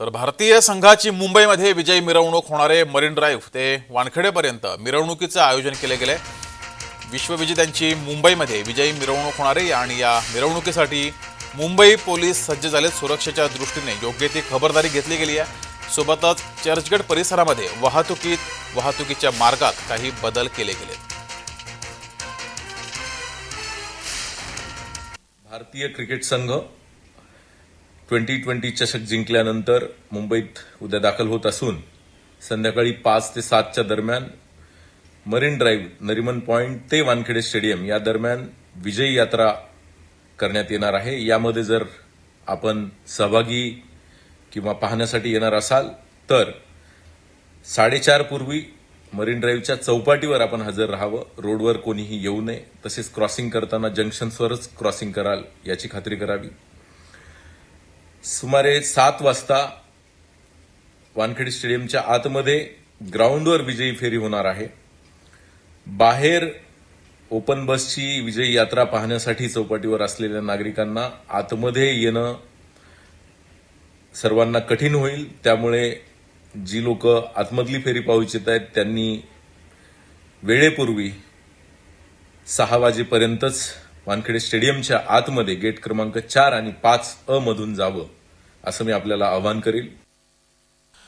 तर भारतीय संघाची मुंबईमध्ये विजयी मिरवणूक होणारे मरीन ड्राईव्ह ते वानखेडेपर्यंत मिरवणुकीचं आयोजन केले गेले. विश्वविजेत्यांची मुंबईमध्ये विजयी मिरवणूक होणार आहे आणि या मिरवणुकीसाठी मुंबई पोलीस सज्ज झालेत. सुरक्षेच्या दृष्टीने योग्य ती खबरदारी घेतली गेली आहे. सोबतच चर्चगड परिसरामध्ये वाहतुकीत वाहतुकीच्या मार्गात काही बदल केले गेले. भारतीय क्रिकेट संघ ट्वेंटी ट्वेंटी चषक जिंकल्यानंतर मुंबईत उद्या दाखल होत असून संध्याकाळी पाच ते सातच्या दरम्यान मरीन ड्राईव्ह नरिमन पॉईंट ते वानखेडे स्टेडियम या दरम्यान विजयी यात्रा करण्यात येणार आहे. यामध्ये जर आपण सहभागी किंवा पाहण्यासाठी येणार असाल तर साडेचार पूर्वी मरीन ड्राईव्हच्या चौपाटीवर आपण हजर राहावं. रोडवर कोणीही येऊ नये. तसेच क्रॉसिंग करताना जंक्शन्सवरच क्रॉसिंग कराल याची खात्री करावी. सुमारे सात वाजता वानखेडे स्टेडियमच्या आतमध्ये ग्राउंडवर विजयी फेरी होणार आहे. बाहेर ओपन बसची विजयी यात्रा पाहण्यासाठी चौपाटीवर असलेल्या नागरिकांना आतमध्ये येणं सर्वांना कठीण होईल. त्यामुळे जी लोक आतमधली फेरी पाहू इच्छित आहेत त्यांनी वेळेपूर्वी सहा वाजेपर्यंतच वानखेडे स्टेडियमच्या आतमध्ये गेट क्रमांक चार आणि पाच अ मधून जावं. असं मी आपल्याला आवाहन करेल.